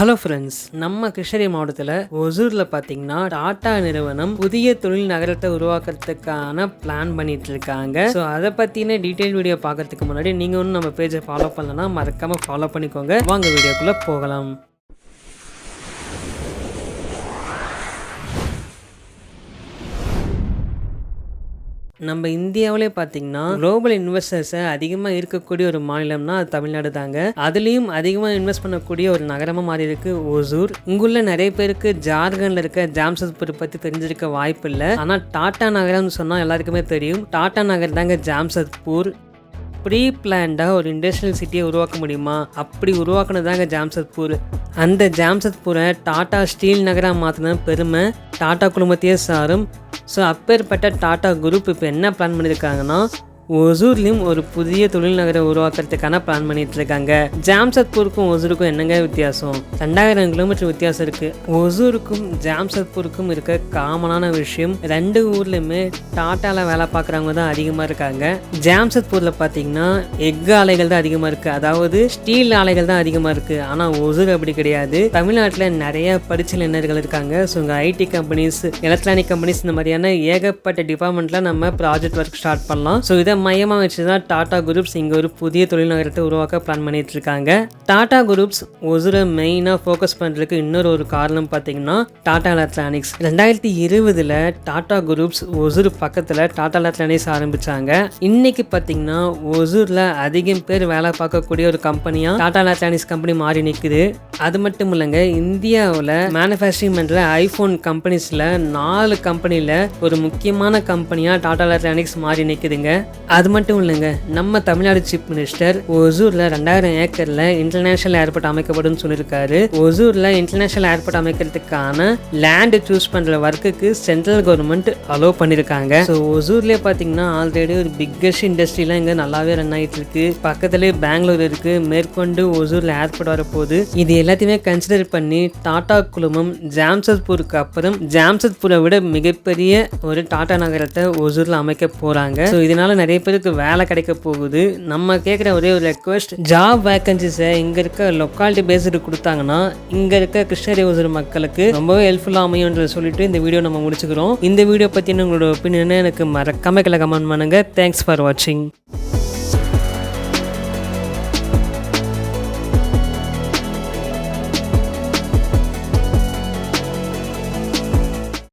Hello friends நம்ம கிருஷ்ணகிரி மாவட்டத்தில் ஒசூரில் பார்த்தீங்கன்னா டாடா நிறுவனம் புதிய தொழில் நகரத்தை உருவாக்குறதுக்கான பிளான் பண்ணிட்டு இருக்காங்க ஸோ அதை பற்றின டீட்டெயில் வீடியோ பார்க்கறதுக்கு முன்னாடி நீங்கள் ஒன்றும் நம்ம பேஜை ஃபாலோ பண்ணலன்னா மறக்காமல் ஃபாலோ பண்ணிக்கோங்க. வாங்க வீடியோக்குள்ளே போகலாம். நம்ம இந்தியாவிலே பார்த்தீங்கன்னா குளோபல் இன்வெஸ்டர்ஸை அதிகமாக இருக்கக்கூடிய ஒரு மாநிலம்னா அது தமிழ்நாடு தாங்க. அதுலேயும் அதிகமாக இன்வெஸ்ட் பண்ணக்கூடிய ஒரு நகரமாக மாறி இருக்கு ஓசூர். இங்குள்ள நிறைய பேருக்கு ஜார்க்கண்ட்ல இருக்க ஜாம்சத்பூர் பற்றி தெரிஞ்சிருக்க வாய்ப்பு இல்லை. ஆனால் டாடா நகரம்னு சொன்னால் எல்லாருக்குமே தெரியும். டாட்டா நகர் தாங்க ஜாம்சத்பூர் ப்ரீ பிளான்டாக ஒரு இண்டஸ்ட்ரியல் சிட்டியை உருவாக்க முடியுமா? அப்படி உருவாக்குனதாங்க ஜாம்சத்பூர் அந்த ஜாம்சத்பூரை டாடா ஸ்டீல் நகராக மாற்றின பெருமை டாடா குடும்பத்தையே சாரும். ஸோ அப்பேற்பட்ட டாடா குரூப் இப்போ என்ன பிளான் பண்ணியிருக்காங்கன்னா ஒசூர்லேயும் ஒரு புதிய தொழில் நகரை உருவாக்குறதுக்கான பிளான் பண்ணிட்டு இருக்காங்க ஜாம்சத்பூருக்கும் ஒசூருக்கும் என்னங்க வித்தியாசம்? ரெண்டாயிரம் கிலோமீட்டர் வித்தியாசம் இருக்கு. ஒசூருக்கும் ஜாம்சத்பூருக்கும் இருக்க காமனான விஷயம் ரெண்டு ஊர்லேயுமே டாட்டால வேலை பார்க்குறவங்க தான் அதிகமாக இருக்காங்க. ஜாம்சத்பூரில் பார்த்தீங்கன்னா எஃகு ஆலைகள் தான் அதிகமாக இருக்குது அதாவது ஸ்டீல் ஆலைகள் தான் அதிகமாக இருக்குது ஆனால் ஒசூர் அப்படி கிடையாது. தமிழ்நாட்டில் நிறைய படிச்ச இளைஞர்கள் இருக்காங்க. ஸோ இங்கே ஐடி கம்பெனிஸ் எலக்ட்ரானிக் கம்பெனிஸ் இந்த மாதிரியான ஏகப்பட்ட டிபார்ட்மெண்ட்டில் நம்ம ப்ராஜெக்ட் ஒர்க் ஸ்டார்ட் பண்ணலாம். ஸோ இதை மையமாக வச்சு தான் டாடா குரூப்ஸ் இங்கே ஒரு புதிய தொழில் நகரத்தை உருவாக்க பிளான் பண்ணிட்டு இருக்காங்க டாடா குரூப்ஸ் ஒசூரை மெயினாக ஃபோக்கஸ் பண்ணுறதுக்கு இன்னொரு ஒரு காரணம் பார்த்தீங்கன்னா டாடா எலக்ட்ரானிக்ஸ் ரெண்டாயிரத்தி இருபதில் டாடா குரூப்ஸ் ஒசூர் பக்கத்தில் டாடா எலக்ட்ரானிக்ஸ் ஆரம்பித்தாங்க இன்னைக்கு பார்த்தீங்கன்னா ஒசூரில் அதிகம் பேர் வேலை பார்க்கக்கூடிய ஒரு கம்பெனியாக டாடா எலக்ட்ரானிக்ஸ் கம்பெனி மாறி நிற்குது அது மட்டும் இல்லைங்க இந்தியாவில் மேனுஃபேக்சரிங் பண்ணுற ஐஃபோன் கம்பெனிஸில் நாலு கம்பெனியில் ஒரு முக்கியமான கம்பெனியாக டாடா எலக்ட்ரானிக்ஸ் மாறி நிற்குதுங்க அது மட்டும் இல்லைங்க நம்ம தமிழ்நாடு சீஃப் மினிஸ்டர் ஒசூரில் ரெண்டாயிரம் ஏக்கரில் இன்டர்நேஷனல் ஏர்போர்ட் அமைக்கப்படும் சொல்லியிருக்காரு. ஒசூரில் இன்டர்நேஷனல் ஏர்போர்ட் அமைக்கிறதுக்கான லேண்ட் சூஸ் பண்ணுற ஒர்க்குக்கு சென்ட்ரல் கவர்மெண்ட் அலோவ் பண்ணியிருக்காங்க. ஸோ ஒசூர்லேயே பார்த்தீங்கன்னா ஆல்ரெடி ஒரு பிக்கஸ்ட் இண்டஸ்ட்ரிலாம் இங்கே நல்லாவே ரன் ஆகிட்டு இருக்கு. பக்கத்துலேயே பெங்களூர் இருக்கு மேற்கொண்டு ஒசூரில் ஏர்போர்ட் வரப்போகுது. இது எல்லாத்தையுமே கன்சிடர் பண்ணி டாடா குழுமம் ஜாம்சத்பூருக்கு அப்புறம் ஜாம்சத்பூரை விட மிகப்பெரிய ஒரு டாடா நகரத்தை ஒசூரில் அமைக்க போகிறாங்க ஸோ இதனால நிறைய பேருக்கு வேலை கிடைக்க போகுது. நம்ம கேட்குற ஒரே ஒரு ரெக்வஸ்ட் ஜாப் வேக்கன்சிஸை இங்கே இருக்க லொக்காலிட்டி பேஸ்டு கொடுத்தாங்கன்னா இங்கே இருக்க கிருஷ்ணகிரி ஒசூர் மக்களுக்கு ரொம்பவே ஹெல்ப்ஃபுல்லாக அமையும்ன்றத சொல்லிட்டு இந்த வீடியோ நம்ம முடிச்சுக்கிறோம். இந்த வீடியோ பற்றின உங்களோட ஒப்பீனியனை எனக்கு மறக்காம கமெண்ட் பண்ணுங்கள் தேங்க்ஸ் ஃபார் வாட்சிங்